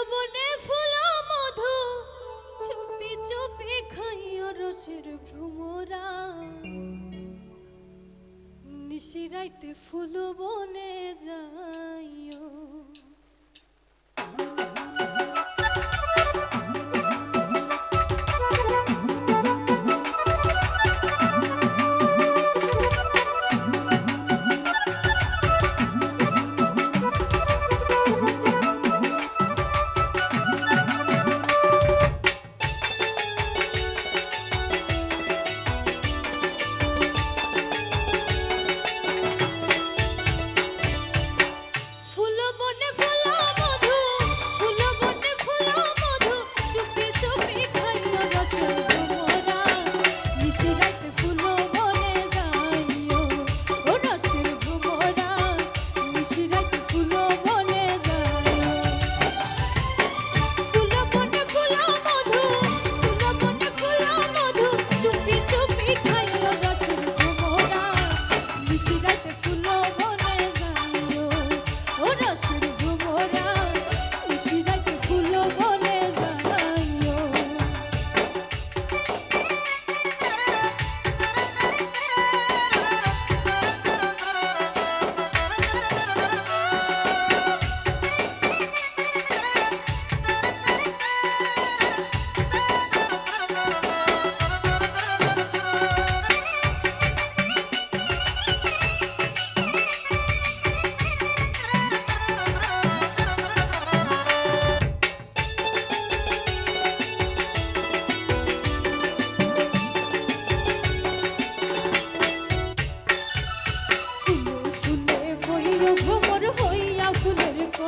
শ্রবণে ফুল মধু চুপি চুপি খাইয় রসের ভ্রমরা। নিশিরাইতে ফুল বনে যাইয়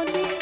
বলে